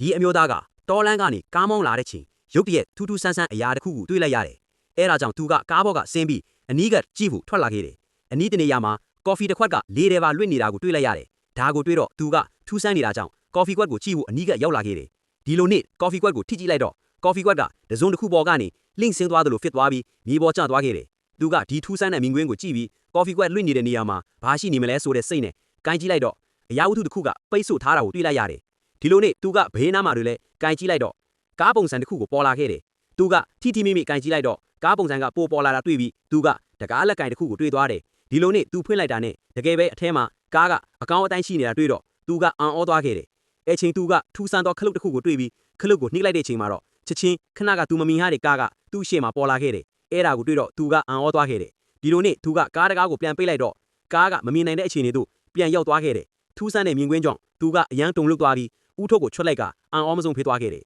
ဒီအမျိုးသားကတော်လန်းကနေကားမောင်းလာတဲ့ချိန်ရုတ်တရက်ထူးထူးဆန်းဆန်းအရာတစ်ခုကိုတွေ့လိုက်ရတယ်။အဲဒါကြောင့်သူကကားဘောကဆင်းပြီးအနီးကကြည့်ဖို့ထွက်လာခဲ့တယ်။အနီးတနေရာမှာကော်ဖီတစ်ခွက်ကလေထဲပါလွင့်နေတာကိုတွေ့လိုက်ရတယ်။ဒါကိုတွေ့တော့သူကထူးဆန်းနေတာကြောင့်ကော်ဖီခွက်ကိုကြည့်ဖို့အနီးကရောက်လာခဲ့တယ်။ဒီလိုနဲ့ကော်ဖီခွက်ကိုထိကြည့်လိုက်တော့ကော်ဖီခွက်ကတစုံတစ်ခုပေါ်ကနေလင့်ဆင်းသွားသလိုဖြစ်သွားပြီးမြေပေါ်ကျသွားခဲ့တယ်။သူကဒီထူးဆန်းတဲ့မြင်ကွင်းကိုကြည့်ပြီးကော်ဖီခွက်လွင့်နေတဲ့နေရာမှာဘာရှိနေမလဲဆိုတဲ့စိတ်နဲ့ကိုင်းကြည့်လိုက်တော့အရာဝတ္ထုတစ်ခုကပိတ်ဆို့ထားတာကိုတွေ့လိုက်ရတယ်။ ဒီလိုနဲ့သူကဘေးနားမှာတွေလဲကိုင်းကြည့်လိုက်တော့ကားပုံစံတစ်ခုကိုပေါ်လာခဲ့တယ်။သူကထိထိမိမိကိုင်းကြည့်လိုက်တော့ကားပုံစံကပိုပေါ်လာတာတွေ့ပြီးသူကတကားလက်ကင်တစ်ခုကိုတွေ့သွားတယ်။ဒီလိုနဲ့သူဖွင့်လိုက်တာနဲ့တကယ်ပဲအထဲမှာကားကအကောင်းအတိုင်းရှိနေတာတွေ့တော့သူကအံ့ဩသွားခဲ့တယ်။အဲချိန်သူကထူဆန်းသောခလုတ်တစ်ခုကိုတွေ့ပြီးခလုတ်ကိုနှိမ့်လိုက်တဲ့ချိန်မှာတော့ချက်ချင်းခဏကသူမမီဟားတဲ့ကားကသူ့ရှေ့မှာပေါ်လာခဲ့တယ်။အဲဒါကိုတွေ့တော့သူကအံ့ဩသွားခဲ့တယ်။ဒီလိုနဲ့သူကကားတကားကိုပြန်ပိတ်လိုက်တော့ကားကမမြင်နိုင်တဲ့အခြေအနေသို့ပြန်ရောက်သွားခဲ့တယ်။ ထူးဆန်းတဲ့မြင်ကွင်းကြောင့်သူကအယမ်းတုန်လှုပ်သွားပြီးဥထုပ်ကိုချွတ်လိုက်ကအံ့ဩမဆုံးဖြစ်သွားခဲ့တယ်